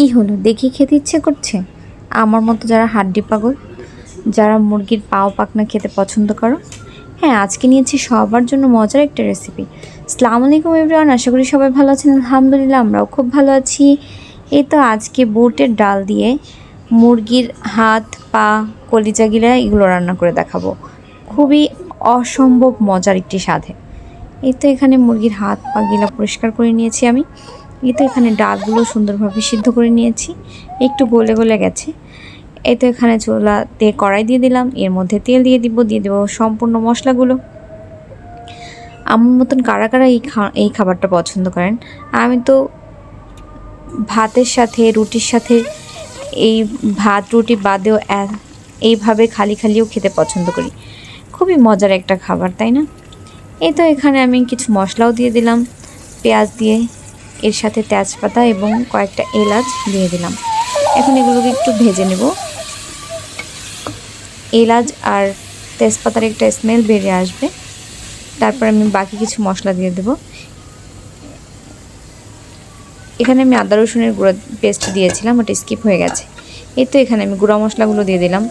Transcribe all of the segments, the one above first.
কি হলো? দেখি খেতে ইচ্ছে করছে? আমার মতো যারা হাড্ডি পাগল, যারা মুরগির পাও পাকনা খেতে পছন্দ করো? হ্যাঁ আজকে নিয়েছি সবার জন্য মজার একটা রেসিপি আসসালামু আলাইকুম এভরিওয়ান আশা করি সবাই ভালো আছেন। আলহামদুলিল্লাহ, আমরাও খুব ভালো আছি। এই তো আজকে বুটের ডাল দিয়ে মুরগির হাত, পা, কলিজা গিলা এগুলো রান্না করে দেখাবো। খুবই অসম্ভব মজার একটি স্বাদে। এই তো এখানে মুরগির হাত, পা গিলা পরিষ্কার করে নিয়েছি আমি। এই তো এখানে ডালগুলো সুন্দরভাবে সিদ্ধ করে নিয়েছি। একটু গলে গলে গেছে। এই তো এখানে চোলাতে কড়াই দিয়ে দিলাম, এর মধ্যে তেল দিয়ে দিব, দিয়ে দেবো সম্পূর্ণ মশলাগুলো। আমার মতন কারা কারা এই খা, এই খাবারটা পছন্দ করেন? আমি তো ভাতের সাথে, রুটির সাথে এই ভাত, রুটি বাদেও এইভাবে খালি খালিও খেতে পছন্দ করি। খুবই মজার একটা খাবার, তাই না? এই তো এখানে আমি কিছু মশলাও দিয়ে দিলাম, পেঁয়াজ দিয়ে। এর সাথে তেজপাতা এবং কয়েকটা এলাচ দিয়ে দিলাম। এখন এগুলোকে একটু ভেজে নেব। এলাচ আর তেজপাতার একটা স্মেল বেরিয়ে আসবে। তারপর আমি বাকি কিছু মশলা দিয়ে দেব। এখানে আমি আদা রসুনের গুঁড়ো পেস্ট দিয়েছিলাম, ওটা স্কিপ হয়ে গেছে। এই তো এখানে আমি গুঁড়া মশলাগুলো দিয়ে দিলাম।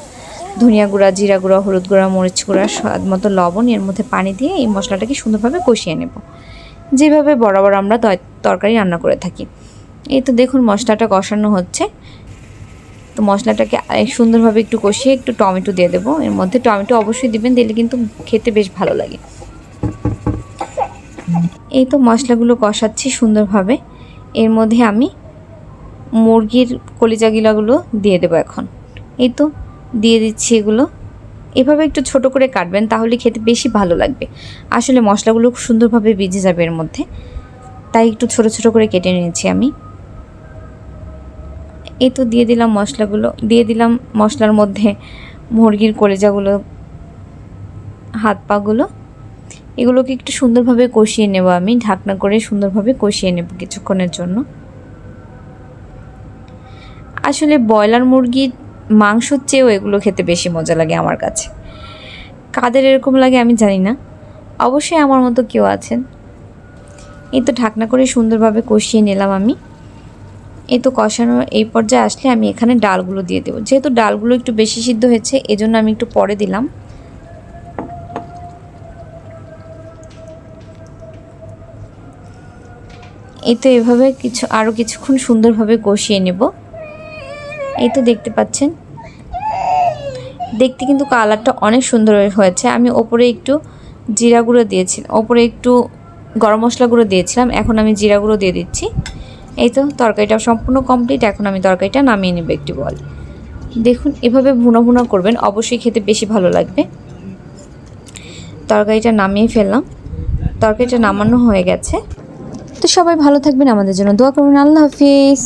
ধনিয়া গুঁড়া, জিরা গুঁড়া, হলুদ গুঁড়া, মরিচ গুঁড়া, স্বাদ মতো লবণ, এর মধ্যে পানি দিয়ে এই মশলাটাকে সুন্দরভাবে কষিয়ে নেব। যেভাবে বরাবর আমরা তরকারি রান্না করে থাকি। এই তো দেখুন মশলাটা কষানো হচ্ছে। তো মশলাটাকে সুন্দরভাবে একটু কষিয়ে একটু টমেটো দিয়ে দেবো। এর মধ্যে টমেটো অবশ্যই দিবেন, দিলে কিন্তু খেতে বেশ ভালো লাগে। এই তো মশলাগুলো কষাচ্ছি সুন্দরভাবে। এর মধ্যে আমি মুরগির কলিজাগিলাগুলো দিয়ে দেবো এখন। এই তো দিয়ে দিচ্ছি এগুলো। এভাবে একটু ছোট করে কাটবেন তাহলে খেতে বেশি ভালো লাগবে। আসলে মশলাগুলো খুব সুন্দরভাবে ভিজে যাবে এর মধ্যে। তাই একটু ছোট ছোট করে কেটে নিয়েছি আমি। এই তো দিয়ে দিলাম মশলাগুলো। দিয়ে দিলাম মশলার মধ্যে মুরগির কলেজাগুলো, হাত পাগুলো। এগুলোকে একটু সুন্দরভাবে কষিয়ে নেব আমি, ঢাকনা করে সুন্দরভাবে কষিয়ে নেব কিছুক্ষণের জন্য। আসলে ব্রয়লার মুরগির মাংসর চেয়েও এগুলো খেতে বেশি মজা লাগে আমার কাছে। কাদের এরকম লাগে আমি জানি না। অবশ্যই আমার মতো কেউ আছেন। এই তো ঢাকনা করে সুন্দরভাবে কষিয়ে নিলাম আমি। এই তো কষানোর এই পর্যায়ে আসলে আমি এখানে ডালগুলো দিয়ে দেবো। যেহেতু ডালগুলো একটু বেশি সিদ্ধ হয়েছে, এজন্য আমি একটু পরে দিলাম। এই তো এভাবে কিছু আরও কিছুক্ষণ সুন্দরভাবে কষিয়ে নেব। এই তো দেখতে পাচ্ছেন। দেখতে কিন্তু কালারটা অনেক সুন্দর হয়েছে। আমি ওপরে একটু জিরা গুঁড়ো দিয়েছিলাম ওপরে একটু গরম মশলা গুঁড়ো দিয়েছিলাম। এখন আমি জিরা গুঁড়ো দিয়ে দিচ্ছি। এই তো তরকারিটা সম্পূর্ণ কমপ্লিট। এখন আমি তরকারিটা নামিয়ে নেব একটি বল। দেখুন, এভাবে ভুনা ভুনা করবেন। অবশ্যই খেতে বেশি ভালো লাগবে। তরকারিটা নামিয়ে ফেললাম। তরকারিটা নামানো হয়ে গেছে। তো সবাই ভালো থাকবেন। আমাদের জন্য দোয়া করবেন আল্লাহ হাফিজ।